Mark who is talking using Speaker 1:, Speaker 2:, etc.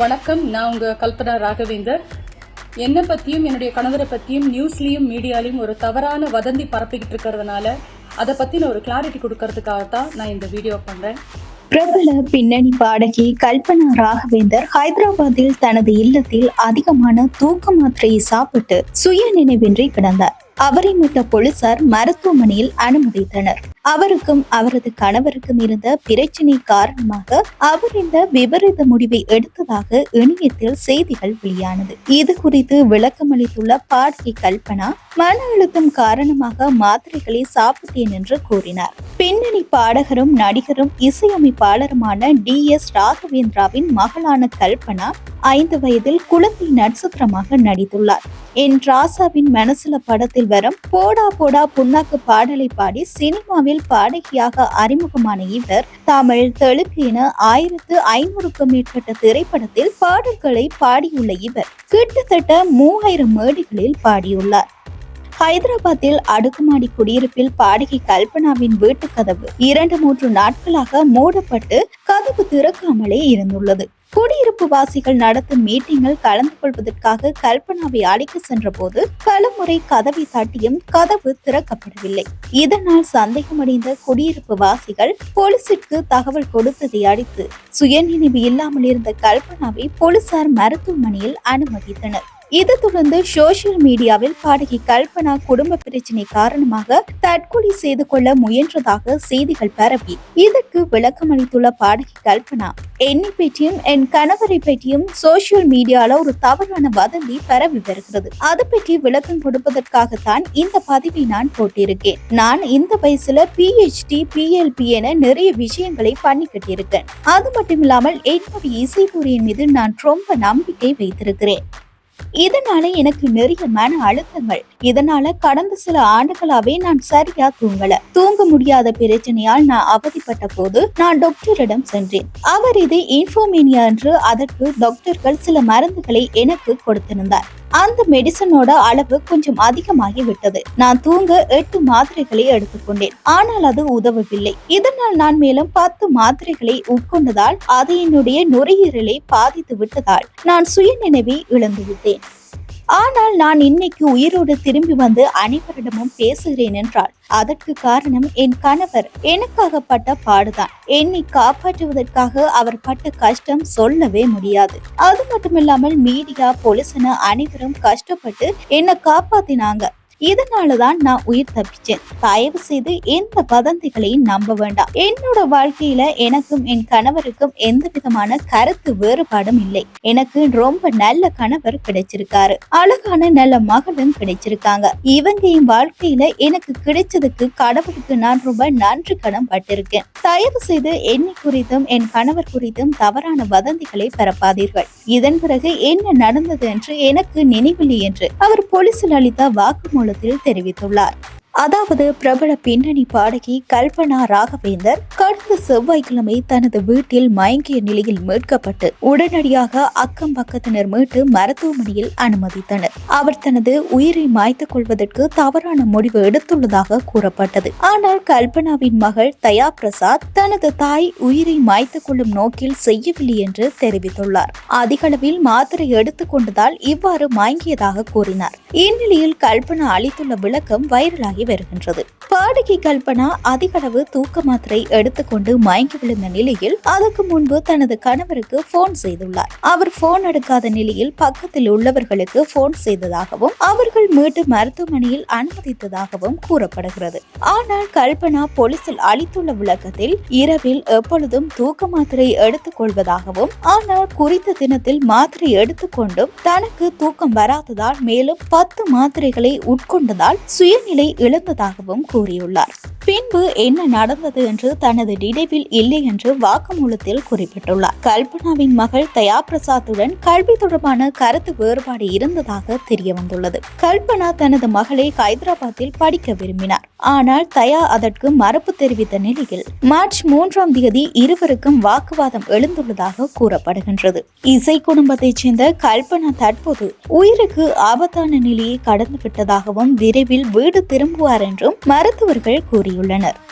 Speaker 1: வணக்கம். நான் உங்க கல்பனா ராகவேந்தர். என்னை பத்தியும் என்னுடைய கணவரை பத்தியும் நியூஸ்லயும் மீடியாலையும் ஒரு தவறான வதந்தி பரப்பிக்கிட்டு இருக்கிறதுனால அதை பத்தின ஒரு கிளாரிட்டி கொடுக்கறதுக்காக தான் நான் இந்த வீடியோ பண்றேன்.
Speaker 2: பிரபல பின்னணி பாடகி கல்பனா ராகவேந்தர் ஹைதராபாத்தில் தனது இல்லத்தில் அதிகமான தூக்க மாத்திரையை சாப்பிட்டு சுய நினைவின்றி கிடந்தார். அவரை மீட்ட போலீசார் மருத்துவமனையில் அனுமதித்தனர். அவருக்கும் அவரது கணவருக்கும் இருந்த பிரச்சினை காரணமாக அவர் இந்த விபரீத முடிவை எடுத்ததாக இணையத்தில் செய்திகள் வெளியானது. இது குறித்து விளக்கமளித்துள்ள பாடகி கல்பனா மன அழுத்தம் காரணமாக மாத்திரைகளை சாப்பிட்டேன் என்று கூறினார். பின்னணி பாடகரும் நடிகரும் இசையமைப்பாளருமான டி. எஸ். ராகவேந்திராவின் மகளான கல்பனா ஐந்து வயதில் குழந்தை நட்சத்திரமாக நடித்துள்ளார். என் ராசாவின் மனசுல படத்தில் வரும் போடா போடா புண்ணாக்கு பாடலை பாடி சினிமாவில் பாடகியாக அறிமுகமான இவர் தமிழ் தெலுங்கு என ஆயிரத்து ஐநூறுக்கும் மேற்பட்ட திரைப்படத்தில் பாடல்களை பாடியுள்ள இவர் கிட்டத்தட்ட மூவாயிரம் மேடைகளில் பாடியுள்ளார். ஹைதராபாத்தில் அடுக்குமாடி குடியிருப்பில் பாடகி கல்பனாவின் வீட்டு கதவு இரண்டு மூன்று நாட்களாக மூடப்பட்டு கதவு திறக்காமலே இருந்துள்ளது. குடியிருப்பு வாசிகள் நடத்தும் மீட்டிங்கில் கலந்து கொள்வதற்காக கல்பனாவை அழைக்க சென்ற போது பலமுறை கதவை தட்டியும் கதவு திறக்கப்படவில்லை. இதனால் சந்தேகமடைந்த குடியிருப்பு வாசிகள் போலீசிற்கு தகவல் கொடுத்ததை அடித்து சுயநினைவு இல்லாமல் இருந்த கல்பனாவை போலீசார் மருத்துவமனையில் அனுமதித்தனர். இது தொடர்ந்து சோசியல் மீடியாவில் பாடகி கல்பனா குடும்ப பிரச்சினை காரணமாக தற்கொலை செய்து கொள்ள முயன்றதாக செய்திகள் பரவி. இதற்கு விளக்கம் அளித்துள்ள பாடகி கல்பனா என்னை பற்றியும் என் கணவரை பற்றியும் சோசியல் மீடியால ஒரு தவறான வதந்தி பரவி வருகிறது. அது பற்றி விளக்கம் கொடுப்பதற்காகத்தான் இந்த பதிவை நான் போட்டிருக்கேன். நான் இந்த வயசுல பிஹெச்டி பிஎல்பி என நிறைய விஷயங்களை பண்ணிக்கிட்டு இருக்கேன். அது மட்டும் இல்லாமல் என்னுடைய இசைத்துறையின் மீது நான் ரொம்ப நம்பிக்கை வைத்திருக்கிறேன். இதனால எனக்கு நிறைய மன அழுத்தங்கள். இதனால கடந்த சில ஆண்டுகளாவே நான் சரியா தூங்கல. தூங்க முடியாத பிரச்சனையால் நான் அவதிப்பட்ட போது நான் டாக்டரிடம் சென்றேன். அவர் இது இன்ஃபோமேனியா என்று அதற்கு டாக்டர்கள் சில மருந்துகளை எனக்கு கொடுத்திருந்தார். அந்த மெடிசனோட அளவு கொஞ்சம் அதிகமாகி விட்டது. நான் தூங்க எட்டு மாத்திரைகளை எடுத்துக்கொண்டேன். ஆனால் அது உதவவில்லை. இதனால் நான் மேலும் பத்து மாத்திரைகளை உட்கொண்டதால் அது என்னுடைய நுரையீரலை பாதித்து விட்டதால் நான் சுயநினைவை இழந்து விட்டேன் ஆனால் நான் இன்னைக்கு உயிரோடு திரும்பி வந்து அனைவரிடமும் பேசுகிறேன் என்றால் அதற்கு காரணம் என் கணவர். எனக்காக பட்ட பாடுதான். என்னை காப்பாற்றுவதற்காக அவர் பட்ட கஷ்டம் சொல்லவே முடியாது. அது மட்டுமில்லாமல் மீடியா போலீஸ் என அனைவரும் கஷ்டப்பட்டு என்னை காப்பாத்தினாங்க. இதனால தான் நான் உயிர் தப்பிச்சேன். தயவு செய்து எந்த வதந்திகளையும் நம்ப வேண்டாம். என்னோட வாழ்க்கையில எனக்கும் என் கணவருக்கும் எந்த விதமான கருத்து வேறுபாடும் இல்லை. எனக்கு ரொம்ப நல்ல கணவர் கிடைச்சிருக்காரு. அழகான நல்ல மகளும் கிடைச்சிருக்காங்க. இவங்க என் வாழ்க்கையில எனக்கு கிடைச்சதுக்கு கடவுளுக்கு நான் ரொம்ப நன்றி கடன் பட்டிருக்கேன். தயவு செய்து என்னை குறித்தும் என் கணவர் குறித்தும் தவறான வதந்திகளை பரப்பாதீர்கள் இதன் பிறகு என்ன நடந்தது என்று எனக்கு நினைவில்லை என்று அவர் போலீசில் அளித்த வாக்குமூலத்தில் தெரிவித்துள்ளார். அதாவது பிரபல பின்னணி பாடகி கல்பனா ராகவேந்தர் கடந்த செவ்வாய்க்கிழமை தனது வீட்டில் மயங்கிய நிலையில் மீட்கப்பட்டு உடனடியாக அக்கம் பக்கத்தினர் மீட்டு மருத்துவமனையில் அனுமதித்தனர். அவர் தனது உயிரை மாய்த்துக் கொள்வதற்கு தவறான முடிவு எடுத்துள்ளதாக கூறப்பட்டது. ஆனால் கல்பனாவின் மகள் தயா பிரசாத் தனது தாய் உயிரை மாய்த்துக் கொள்ளும் நோக்கில் செய்யவில்லை என்று தெரிவித்துள்ளார். அதிகளவில் மாத்திரை எடுத்துக் கொண்டதால் இவ்வாறு மயங்கியதாக கூறினார். இந்நிலையில் கல்பனா அளித்துள்ள விளக்கம் வைரலாகி வருகின்றது பாடகி கல்பனா அதிகளவு தூக்க மாத்திரை எடுத்துக்கொண்டு மயங்கி விழுந்த நிலையில் அதற்கு முன்பு தனது கணவருக்கு போன் செய்துள்ளார். அவர் போன் எடுக்காத நிலையில் பக்கத்தில் உள்ளவர்களுக்கு போன் செய்ததாகவும் அவர்கள் மீட்டு மருத்துவமனையில் அனுமதித்ததாகவும் கூறப்படுகிறது. ஆனால் கல்பனா போலீசில் அளித்துள்ள விளக்கத்தில் இரவில் எப்பொழுதும் தூக்க மாத்திரை எடுத்துக் கொள்வதாகவும் ஆனால் குறித்த தினத்தில் மாத்திரை எடுத்துக்கொண்டும் தனக்கு தூக்கம் வராததால் மேலும் பத்து மாத்திரைகளை உட்கொண்டதால் சுயநிலை இழந்ததாகவும் கூறியுள்ளார். பின்பு என்ன நடந்தது என்று தனது நினைவில் இல்லை என்று வாக்குமூலத்தில் குறிப்பிட்டுள்ளார். கல்பனாவின் மகள் தயா பிரசாத்துடன் கல்வி தொடர்பான கருத்து வேறுபாடு இருந்ததாக தெரிய வந்துள்ளது. கல்பனா தனது மகளை ஹைதராபாத்தில் படிக்க விரும்பினார். ஆனால் தயா அதற்கு மறுப்பு தெரிவித்த நிலையில் மார்ச் மூன்றாம் தேதி இருவருக்கும் வாக்குவாதம் எழுந்துள்ளதாக கூறப்படுகின்றது. இசை குடும்பத்தைச் சேர்ந்த கல்பனா தற்போது உயிருக்கு ஆபத்தான நிலையை கடந்து விட்டதாகவும் விரைவில் வீடு திரும்புவார் என்றும் மருத்துவர்கள் கூறியுள்ளனர்